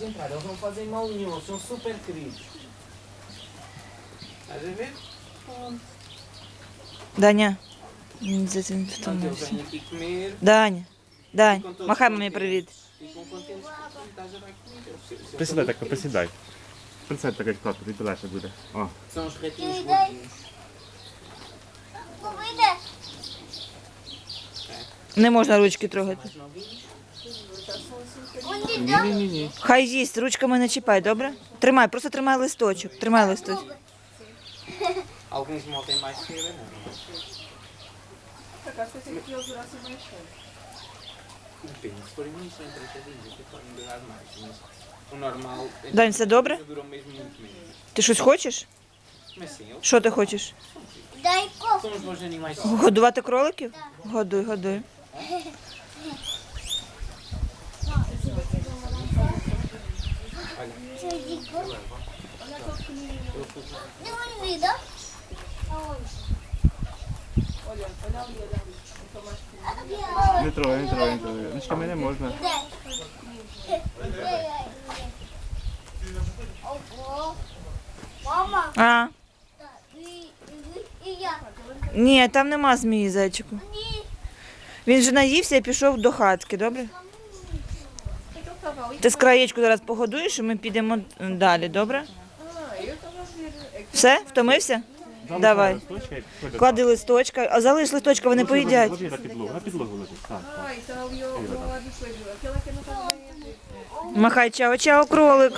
Entrar, eles não fazem mal nenhum, eles são super queridos. Estás a ver? Даня. За цим втомився. vêm aqui comer, Даня. Todos махай contentes. привіт. Присідай так, присідай. Присядь так, як тато, тобі легше буде. О. queridos. São os ratinhos gordinhos. Не можна ручки трогати. Mais novinhos. Ні, ні, ні, ні. Хай їсть, ручками не чіпай, добре? Тримай, просто тримай листочок. Тримай листочок. Alguns mal têm mais não. Que mais tempo. Depende, se forem muito bem tratadinhos, até podem durar mais. Mas o normal. Дань, все добре? Duram mesmo muito menos. Ти щось хочеш? Mas sim, eles Що ти хочеш? Дай-ка. são os bons animais. Годувати кроликів? Годуй, годуй. Não me dá? Olha, olha ali, olha ali. Não tô mais pequeno. Не трогай, не трогай, не трогай. Ручками не можна. Мама, А, и, и, и я. ні, там нема змії, зайчику. Ні. Він же наївся і пішов до хатки, добре? Ти з краєчку зараз погодуєш і ми підемо далі, добре? Все, втомився? Давай. Клади листочка, а залиш листочка, вони поїдять. На підлогу. Так, так. Махай чао, чао, кролик.